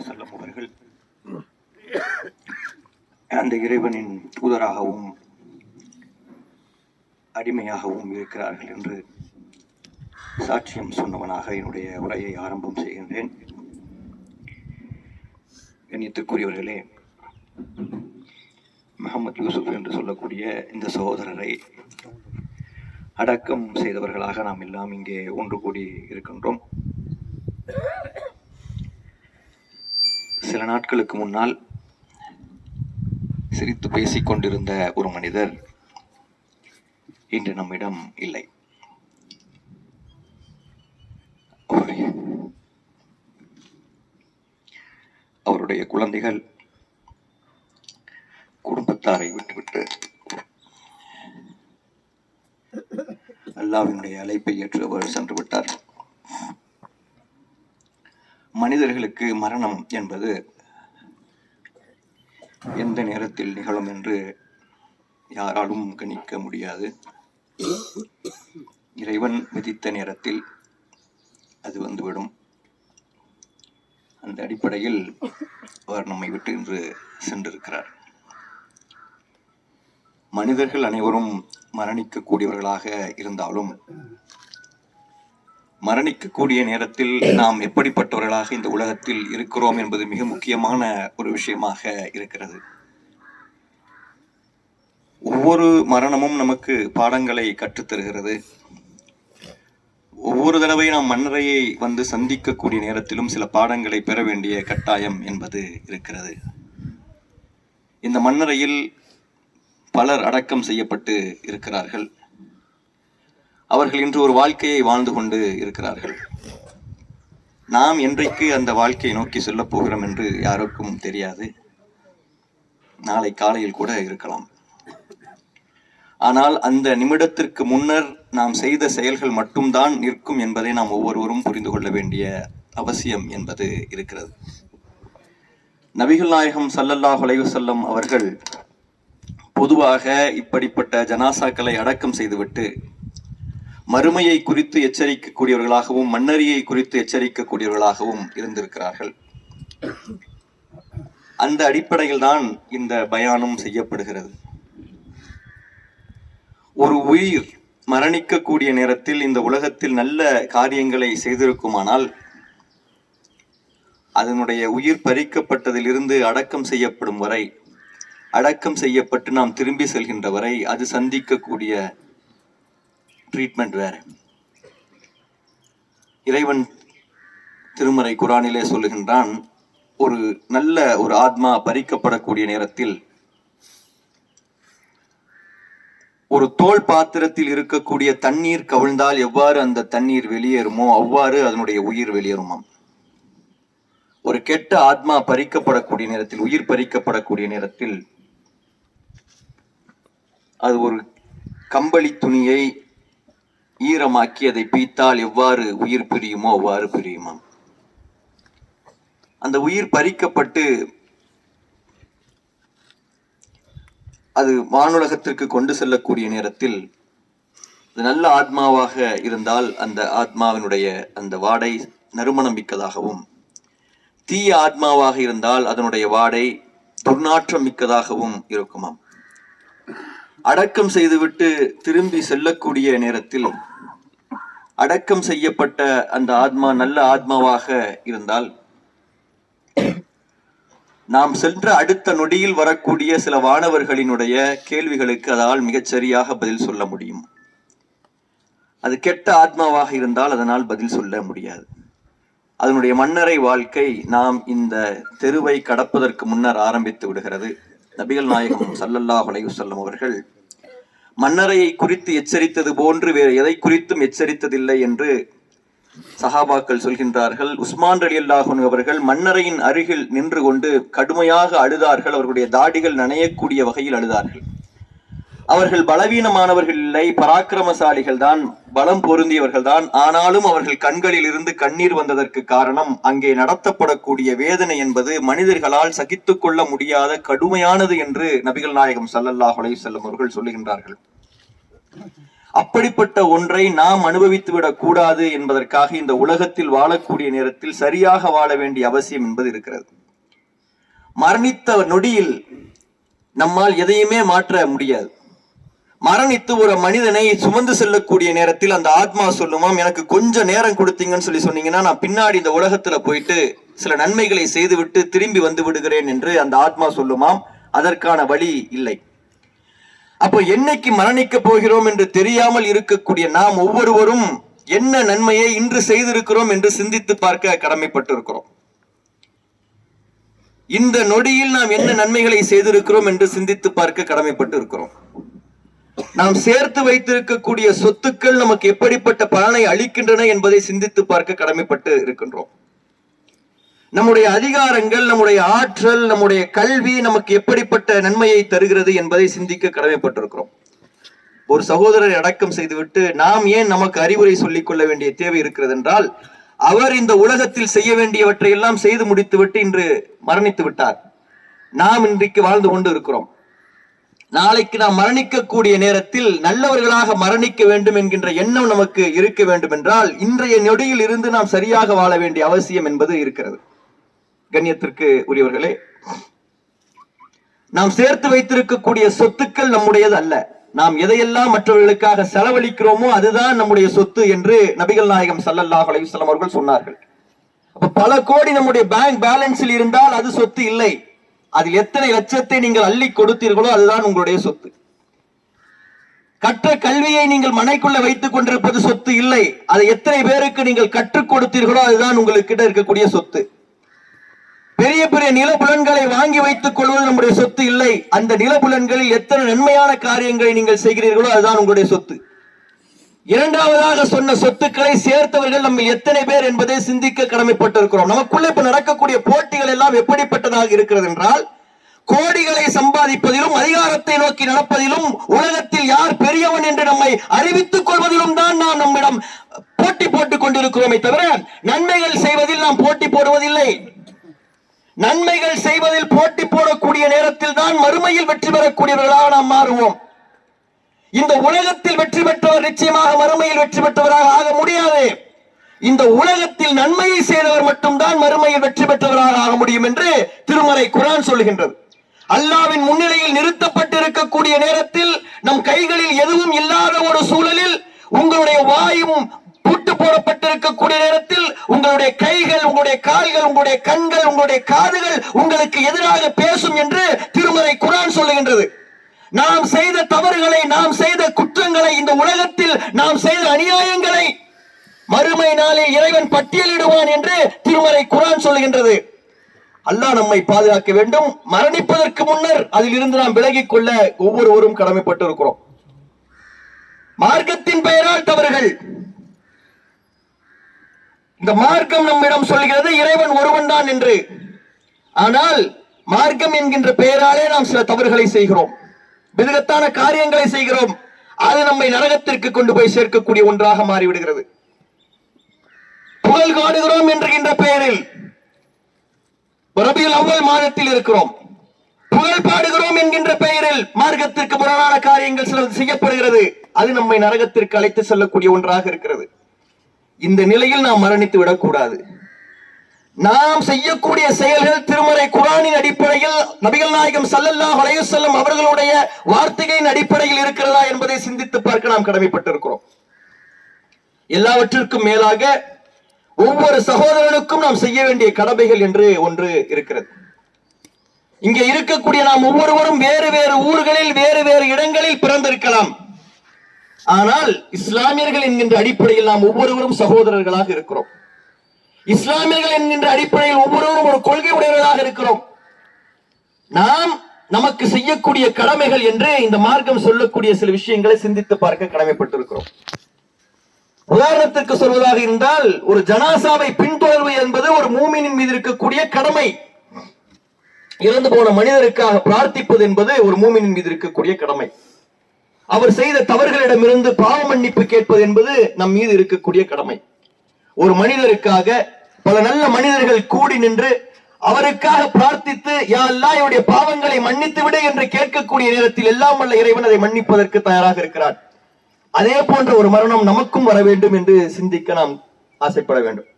வஸல்லம் அவர்கள். அந்த இறைவனின் தூதராகவும் அடிமையாகவும் இருக்கிறார்கள் என்று சாட்சியம் சொன்னவனாக என்னுடைய உரையை ஆரம்பம் செய்கின்றேன். கண்ணியத்துக்குரியவர்களே முகமது யூசுப் என்று சொல்லக்கூடிய இந்த சகோதரரை அடக்கம் செய்தவர்களாக நாம் எல்லாம் இங்கே ஒன்று கூடி இருக்கின்றோம். சில நாட்களுக்கு முன்னால் சிரித்து பேசிக் கொண்டிருந்த ஒரு மனிதர் இன்று நம்மிடம் இல்லை. அவருடைய குழந்தைகள் குடும்பத்தாரை விட்டுவிட்டு அல்லாவினுடைய அழைப்பை ஏற்று அவர் சென்று விட்டார். மனிதர்களுக்கு மரணம் என்பது எந்த நேரத்தில் நிகழும் என்று யாராலும் கணிக்க முடியாது. இறைவன் விதித்த நேரத்தில் அது வந்துவிடும். அந்த அடிப்படையில் அவர் நம்மை விட்டு இன்று சென்றிருக்கிறார். மனிதர்கள் அனைவரும் மரணிக்கக்கூடியவர்களாக இருந்தாலும் மரணிக்கக்கூடிய நேரத்தில் நாம் எப்படிப்பட்டவர்களாக இந்த உலகத்தில் இருக்கிறோம் என்பது மிக முக்கியமான ஒரு விஷயமாக இருக்கிறது. ஒவ்வொரு மரணமும் நமக்கு பாடங்களை கற்றுத்தருகிறது. ஒவ்வொரு தடவை நாம் மன்னரையை வந்து சந்திக்கக்கூடிய நேரத்திலும் சில பாடங்களை பெற வேண்டிய கட்டாயம் என்பது இருக்கிறது. இந்த மன்னரையில் பலர் அடக்கம் செய்யப்பட்டு இருக்கிறார்கள். அவர்கள் இன்று ஒரு வாழ்க்கையை வாழ்ந்து கொண்டு இருக்கிறார்கள். நாம் என்றைக்கு அந்த வாழ்க்கையை நோக்கி செல்லப் போகிறோம் என்று யாருக்கும் தெரியாது. நாளை காலையில் கூட இருக்கலாம். ஆனால் அந்த நிமிடத்திற்கு முன்னர் நாம் செய்த செயல்கள் மட்டும்தான் நிற்கும் என்பதை நாம் ஒவ்வொருவரும் புரிந்து கொள்ள வேண்டிய அவசியம் என்பது இருக்கிறது. நபிகள் நாயகம் சல்லல்லா அலைஹி அவர்கள் பொதுவாக இப்படிப்பட்ட ஜனாசாக்களை அடக்கம் செய்துவிட்டு மறுமையை குறித்து எச்சரிக்கக்கூடியவர்களாகவும் மன்னரியை குறித்து எச்சரிக்கக்கூடியவர்களாகவும் இருந்திருக்கிறார்கள். அந்த அடிப்படையில் தான் இந்த பயானம் செய்யப்படுகிறது. ஒரு உயிர் மரணிக்கக்கூடிய நேரத்தில் இந்த உலகத்தில் நல்ல காரியங்களை செய்திருக்குமானால் அதனுடைய உயிர் பறிக்கப்பட்டதிலிருந்து அடக்கம் செய்யப்படும் வரை அடக்கம் செய்யப்பட்டு நாம் திரும்பி செல்கின்ற வரை அது சந்திக்கக்கூடிய ட்ரீட்மெண்ட் வேற. இறைவன் திருமறை குரானிலே சொல்லுகின்றான் ஒரு நல்ல ஒரு ஆத்மா பறிக்கப்படக்கூடிய நேரத்தில் ஒரு தோல் பாத்திரத்தில் இருக்கக்கூடிய தண்ணீர் கவிழ்ந்தால் எவ்வாறு அந்த தண்ணீர் வெளியேறுமோ அவ்வாறு அதனுடைய உயிர் வெளியேறுமாம். ஒரு கெட்ட ஆத்மா பறிக்கப்படக்கூடிய நேரத்தில் உயிர் பறிக்கப்படக்கூடிய நேரத்தில் அது ஒரு கம்பளி துணியை ஈரமாக்கி அதை பீத்தால் எவ்வாறு உயிர் பிரியுமோ அவ்வாறு பிரியுமாம். அந்த உயிர் பறிக்கப்பட்டு அது வானுலகத்திற்கு கொண்டு செல்லக்கூடிய நேரத்தில் நல்ல ஆத்மாவாக இருந்தால் அந்த ஆத்மாவினுடைய அந்த வாடை நறுமணம் மிக்கதாகவும் தீய ஆத்மாவாக இருந்தால் அதனுடைய வாடை துர்நாற்றம் மிக்கதாகவும் இருக்குமாம். அடக்கம் செய்துவிட்டு திரும்பி செல்லக்கூடிய நேரத்தில் அடக்கம் செய்யப்பட்ட அந்த ஆத்மா நல்ல ஆத்மாவாக இருந்தால் நாம் சென்ற அடுத்த நொடியில் வரக்கூடிய சில வானவர்களினுடைய கேள்விகளுக்கு அதால் மிகச்சரியாக பதில் சொல்ல முடியும். அது கெட்ட ஆத்மாவாக இருந்தால் அதனால் பதில் சொல்ல முடியாது. அதனுடைய மன்னரை வாழ்க்கை நாம் இந்த தெருவை கடப்பதற்கு முன்னர் ஆரம்பித்து விடுகிறது. நபிகள் நாயகம் சல்லல்லாஹ் அலையுசல்லம் அவர்கள் மன்னரையை குறித்து எச்சரித்தது போன்று வேறு எதை குறித்தும் எச்சரித்ததில்லை என்று சஹாபாக்கள் சொல்கின்றார்கள். உஸ்மான் அலி அல்லாஹன் அவர்கள் மன்னரையின் அருகில் நின்று கொண்டு கடுமையாக அழுதார்கள். அவர்களுடைய தாடிகள் நனையக்கூடிய வகையில் அழுதார்கள். அவர்கள் பலவீனமானவர்கள் இல்லை பராக்கிரமசாலிகள் தான் பலம் பொருந்தியவர்கள் தான் ஆனாலும் அவர்கள் கண்களில் இருந்து கண்ணீர் வந்ததற்கு காரணம் அங்கே நடத்தப்படக்கூடிய வேதனை என்பது மனிதர்களால் சகித்துக் கொள்ள முடியாத கடுமையானது என்று நபிகள் நாயகம் சல்லல்லாஹ் செல்லும் அவர்கள் சொல்லுகின்றார்கள். அப்படிப்பட்ட ஒன்றை நாம் அனுபவித்து விடக்கூடாது என்பதற்காக இந்த உலகத்தில் வாழக்கூடிய நேரத்தில் சரியாக வாழ வேண்டிய அவசியம் என்பது இருக்கிறது. மரணித்த நொடியில் நம்மால் எதையுமே மாற்ற முடியாது. மரணித்து ஒரு மனிதனை சுமந்து செல்லக்கூடிய நேரத்தில் அந்த ஆத்மா சொல்லுமாம் எனக்கு கொஞ்சம் நேரம் கொடுத்தீங்கன்னு சொல்லி சொன்னீங்கன்னா நான் பின்னாடி இந்த உலகத்துல போயிட்டு சில நன்மைகளை செய்துவிட்டு திரும்பி வந்து விடுகிறேன் என்று அந்த ஆத்மா சொல்லுமாம். அதற்கான வழி இல்லை. அப்போ என்னைக்கு மரணிக்க போகிறோம் என்று தெரியாமல் இருக்கக்கூடிய நாம் ஒவ்வொருவரும் என்ன நன்மையை இன்று செய்திருக்கிறோம் என்று சிந்தித்து பார்க்க கடமைப்பட்டிருக்கிறோம். இந்த நொடியில் நாம் என்ன நன்மைகளை செய்திருக்கிறோம் என்று சிந்தித்து பார்க்க கடமைப்பட்டு இருக்கிறோம் நாம் சேர்த்து வைத்திருக்கக்கூடிய சொத்துக்கள் நமக்கு எப்படிப்பட்ட பலனை அளிக்கின்றன என்பதை சிந்தித்து பார்க்க கடமைப்பட்டு இருக்கின்றோம். நம்முடைய அதிகாரங்கள் நம்முடைய ஆற்றல் நம்முடைய கல்வி நமக்கு எப்படிப்பட்ட நன்மையை தருகிறது என்பதை சிந்திக்க கடமைப்பட்டிருக்கிறோம். ஒரு சகோதரரை அடக்கம் செய்துவிட்டு நாம் ஏன் நமக்கு அறிவுரை சொல்லிக் கொள்ள வேண்டிய தேவை இருக்கிறது என்றால் அவர் இந்த உலகத்தில் செய்ய வேண்டியவற்றை எல்லாம் செய்து முடித்துவிட்டு இன்று மரணித்து விட்டார். நாம் இன்றைக்கு வாழ்ந்து கொண்டு இருக்கிறோம். நாளைக்கு நாம் மரணிக்கக்கூடிய நேரத்தில் நல்லவர்களாக மரணிக்க வேண்டும் என்கின்ற எண்ணம் நமக்கு இருக்க வேண்டும் என்றால் இன்றைய நொடியில் இருந்து நாம் சரியாக வாழ வேண்டிய அவசியம் என்பது இருக்கிறது. கண்ணியத்திற்கு உரியவர்களே நாம் சேர்த்து வைத்திருக்கக்கூடிய சொத்துக்கள் நம்முடையது அல்ல. நாம் எதையெல்லாம் மற்றவர்களுக்காக செலவழிக்கிறோமோ அதுதான் நம்முடைய சொத்து என்று நபிகள் நாயகம் ஸல்லல்லாஹு அலைஹி அவர்கள் சொன்னார்கள். அப்ப பல கோடி நம்முடைய பேங்க் பேலன்ஸில் இருந்தால் அது சொத்து இல்லை. அதில் எத்தனை லட்சத்தை நீங்கள் அள்ளி கொடுத்தீர்களோ அதுதான் உங்களுடைய சொத்து. கற்ற கல்வியை நீங்கள் மனைக்குள்ள வைத்துக் கொண்டிருப்பது சொத்து இல்லை. அதை எத்தனை பேருக்கு நீங்கள் கற்றுக் கொடுத்தீர்களோ அதுதான் உங்களுக்கிட்ட இருக்கக்கூடிய சொத்து. பெரிய பெரிய நிலபுலன்களை வாங்கி வைத்துக் கொள்வது நம்முடைய சொத்து இல்லை. அந்த நிலபுலன்களில் எத்தனை நன்மையான காரியங்களை நீங்கள் செய்கிறீர்களோ அதுதான் உங்களுடைய சொத்து. இரண்டாவதாக சொன்ன சொத்துக்களை சேர்த்தவர்கள் நம்ம எத்தனை பேர் என்பதை சிந்திக்க கடமைப்பட்டிருக்கிறோம். நமக்குள்ள இப்ப நடக்கக்கூடிய போட்டிகள் எல்லாம் எப்படிப்பட்டதாக இருக்கிறது என்றால் கோடிகளை சம்பாதிப்பதிலும் அதிகாரத்தை நோக்கி நடப்பதிலும் உலகத்தில் யார் பெரியவன் என்று நம்மை அறிவித்துக் கொள்வதிலும் தான் நாம் நம்மிடம் போட்டி போட்டுக் கொண்டிருக்கிறோமே தவிர நன்மைகள் செய்வதில் நாம் போட்டி போடுவதில்லை. நன்மைகள் செய்வதில் போட்டி போடக்கூடிய நேரத்தில் தான் மறுமையில் வெற்றி பெறக்கூடியவர்களாக நாம் மாறுவோம். இந்த உலகத்தில் வெற்றி பெற்றவர் நிச்சயமாக மறுமையில் வெற்றி பெற்றவராக ஆக முடியாது. இந்த உலகத்தில் நன்மையை செய்தவர் மட்டும்தான் மறுமையில் வெற்றி பெற்றவராக ஆக முடியும் என்று திருமறை குரான் சொல்லுகின்றது. அல்லாவின் முன்னிலையில் நிறுத்தப்பட்டிருக்கக்கூடிய நேரத்தில் நம் கைகளில் எதுவும் இல்லாத ஒரு சூழலில் உங்களுடைய வாயும் பூட்டு போடப்பட்டிருக்கக்கூடிய நேரத்தில் உங்களுடைய கைகள் உங்களுடைய கால்கள் உங்களுடைய கண்கள் உங்களுடைய காதுகள் உங்களுக்கு எதிராக பேசும் என்று திருமறை குரான் சொல்லுகின்றது. நாம் செய்த தவறுகளை நாம் செய்த குற்றங்களை இந்த உலகத்தில் நாம் செய்த அநியாயங்களை மறுமை நாளில் இறைவன் பட்டியலிடுவான் என்று திருமறை குரான் சொல்லுகின்றது. அல்லாஹ் நம்மை பாதுகாக்க வேண்டும். மரணிப்பதற்கு முன்னர் அதில் இருந்து நாம் விலகிக் கொள்ள ஒவ்வொருவரும் கடமைப்பட்டு இருக்கிறோம் மார்க்கத்தின் பெயரால் தவறுகள். இந்த மார்க்கம் நம்மிடம் சொல்கிறது இறைவன் ஒருவன் தான் என்று. ஆனால் மார்க்கம் என்கின்ற பெயராலே நாம் சில தவறுகளை செய்கிறோம். விதகத்தான காரியங்களை செய்கிறோம். அது நம்மை நரகத்திற்கு கொண்டு போய் சேர்க்கக்கூடிய ஒன்றாக மாறிவிடுகிறது. புகழ் காடுகிறோம் என்கின்ற பெயரில் ரபியுல் அவ்வளவு மாதத்தில் இருக்கிறோம். புகழ் பாடுகிறோம் என்கின்ற பெயரில் மார்க்கத்திற்கு புறநான காரியங்கள் சில செய்யப்படுகிறது. அது நம்மை நரகத்திற்கு அழைத்து செல்லக்கூடிய ஒன்றாக இருக்கிறது. இந்த நிலையில் நாம் மரணித்து விடக்கூடாது. நாம் செய்யக்கூடிய செயல்கள் திருமறை குரானின் அடிப்படையில் நபிகள் நாயகம் சல்லல்லா அலைஹி செல்லும் அவர்களுடைய வார்த்தைகளின் அடிப்படையில் இருக்கிறதா என்பதை சிந்தித்து பார்க்க நாம் கடமைப்பட்டிருக்கிறோம். எல்லாவற்றிற்கும் மேலாக ஒவ்வொரு சகோதரனுக்கும் நாம் செய்ய வேண்டிய கடமைகள் என்று ஒன்று இருக்கிறது. இங்கே இருக்கக்கூடிய நாம் ஒவ்வொருவரும் வேறு வேறு ஊர்களில் வேறு வேறு இடங்களில் பிறந்திருக்கலாம். ஆனால் இஸ்லாமியர்கள் என்கின்ற அடிப்படையில் நாம் ஒவ்வொருவரும் சகோதரர்களாக இருக்கிறோம். இஸ்லாமியர்கள் என்கின்ற அடிப்படையில் ஒவ்வொருவரும் ஒரு கொள்கை உடையவர்களாக இருக்கிறோம். நாம் நமக்கு செய்யக்கூடிய கடமைகள் என்று இந்த மார்க்கம் சொல்லக்கூடிய சில விஷயங்களை சிந்தித்து பார்க்க கடமைப்பட்டிருக்கிறோம். உதாரணத்திற்கு சொல்வதாக இருந்தால் ஒரு ஜனாசாவை பின்தொடர்வு என்பது ஒரு மூமினின் மீது இருக்கக்கூடிய கடமை. இறந்து போன மனிதருக்காக பிரார்த்திப்பது என்பது ஒரு மூமினின் மீது இருக்கக்கூடிய கடமை. அவர் செய்த தவறுகளிடமிருந்து பாவ மன்னிப்பு கேட்பது என்பது நம் மீது இருக்கக்கூடிய கடமை. ஒரு மனிதருக்காக பல நல்ல மனிதர்கள் கூடி நின்று அவருக்காக பிரார்த்தித்து யா அல்லாஹ் என்னுடைய பாவங்களை மன்னித்து விடு என்று கேட்கக்கூடிய நேரத்தில் எல்லாம் உள்ள இறைவன் அதை மன்னிப்பதற்கு தயாராக இருக்கிறார் அதே போன்ற ஒரு மரணம் நமக்கும் வர வேண்டும் என்று சிந்திக்க நாம் ஆசைப்பட வேண்டும்.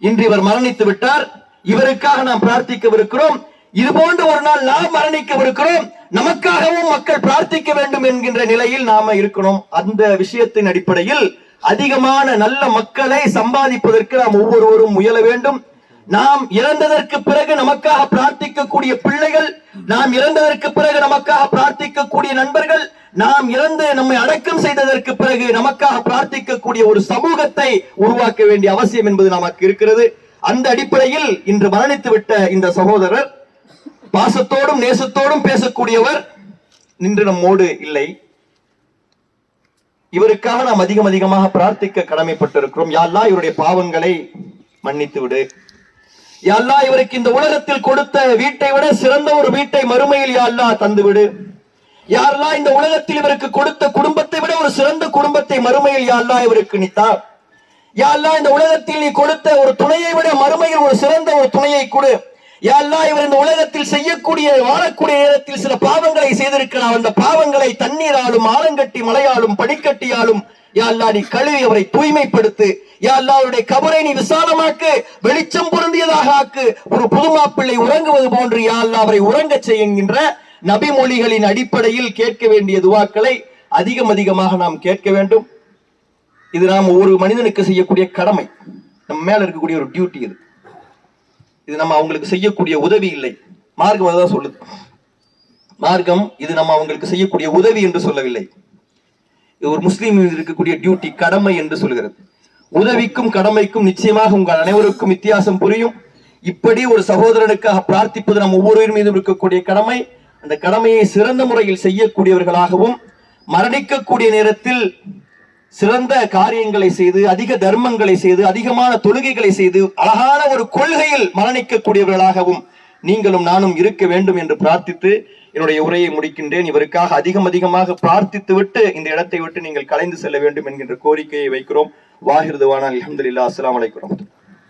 இன்று இவர் மரணித்து விட்டார். இவருக்காக நாம் பிரார்த்திக்கவிருக்கிறோம். இது போன்ற ஒரு நாள் நாம் மரணிக்கவிருக்கிறோம். நமக்காகவும் மக்கள் பிரார்த்திக்க வேண்டும் என்கின்ற நிலையில் நாம இருக்கணும். அந்த விஷயத்தின் அடிப்படையில் அதிகமான நல்ல மக்களை சம்பாதிப்பதற்கு நாம் ஒவ்வொருவரும் முயல வேண்டும். நாம் இறந்ததற்கு பிறகு நமக்காக பிரார்த்திக்கக்கூடிய பிள்ளைகள் நாம் இறந்ததற்கு பிறகு நமக்காக பிரார்த்திக்கக்கூடிய நண்பர்கள் நாம் இறந்து நம்மை அடக்கம் செய்ததற்கு பிறகு நமக்காக பிரார்த்திக்கக்கூடிய ஒரு சமூகத்தை உருவாக்க வேண்டிய அவசியம் என்பது நமக்கு இருக்கிறது. அந்த அடிப்படையில் இன்று மரணித்து விட்ட இந்த சகோதரர் பாசத்தோடும் நேசத்தோடும் பேசக்கூடியவர் நின்று நம்மோடு இல்லை. இவருக்காக நாம் அதிகம் அதிகமாக பிரார்த்திக்க கடமைப்பட்டிருக்கிறோம். யாழ்லா இவருடைய பாவங்களை மன்னித்து விடு. யாழ்லா இவருக்கு இந்த உலகத்தில் கொடுத்த வீட்டை விட சிறந்த ஒரு வீட்டை மறுமையில் யாழ்லா தந்து விடு. யாரெல்லாம் இந்த உலகத்தில் இவருக்கு கொடுத்த குடும்பத்தை விட ஒரு சிறந்த குடும்பத்தை மறுமையில் யாழ்லா இவருக்கு நித்தார் யாழ்லா இந்த உலகத்தில் நீ கொடுத்த ஒரு துணையை விட மறுமையில் ஒரு சிறந்த ஒரு துணையை கொடு. யாழ்லா இவர் இந்த உலகத்தில் செய்யக்கூடிய வாழக்கூடிய நேரத்தில் சில பாவங்களை செய்திருக்கலாம் அந்த பாவங்களை தண்ணீராலும் ஆலங்கட்டி மலையாலும் படிக்கட்டியாலும் யாழ்லா நீ கழுவி அவரை தூய்மைப்படுத்து. யாழ்லா அவருடைய கபரை நீ விசாலமாக்கு வெளிச்சம் பொருந்தியதாக ஆக்கு. ஒரு புதுமாப்பிள்ளை உறங்குவது போன்று யாழ்லா அவரை உறங்கச் செய்கின்ற நபிமொழிகளின் அடிப்படையில் கேட்க வேண்டிய துவாக்களை அதிகம் அதிகமாக நாம் கேட்க வேண்டும். இது நாம் ஒரு மனிதனுக்கு செய்யக்கூடிய கடமை. நம்ம மேல இருக்கக்கூடிய ஒரு டியூட்டி இது. இது நம்ம அவங்களுக்கு செய்யக்கூடிய உதவி இல்லை. மார்க்கம் அதுதான் சொல்லுது. மார்க்கம் இது நம்ம அவங்களுக்கு செய்யக்கூடிய உதவி என்று சொல்லவில்லை. இது ஒரு முஸ்லீம் இருக்கக்கூடிய டியூட்டி கடமை என்று சொல்கிறது. உதவிக்கும் கடமைக்கும் நிச்சயமாக உங்கள் அனைவருக்கும் வித்தியாசம் புரியும். இப்படி ஒரு சகோதரனுக்காக பிரார்த்திப்பது நம் ஒவ்வொருவரின் மீதும் இருக்கக்கூடிய கடமை. அந்த கடமையை சிறந்த முறையில் செய்யக்கூடியவர்களாகவும் மரணிக்கக்கூடிய நேரத்தில் சிறந்த காரியங்களை செய்து அதிக தர்மங்களை செய்து அதிகமான தொழுகைகளை செய்து அழகான ஒரு கொள்கையில் மரணிக்கக்கூடியவர்களாகவும் நீங்களும் நானும் இருக்க வேண்டும் என்று பிரார்த்தித்து என்னுடைய உரையை முடிக்கின்றேன். இவருக்காக அதிகம் அதிகமாக பிரார்த்தித்து விட்டு இந்த இடத்தை விட்டு நீங்கள் கலைந்து செல்ல வேண்டும் என்கின்ற கோரிக்கையை வைக்கிறோம். வாகிருதுவான அலமதுல்லா அஸ்லாம் வலைக்கம்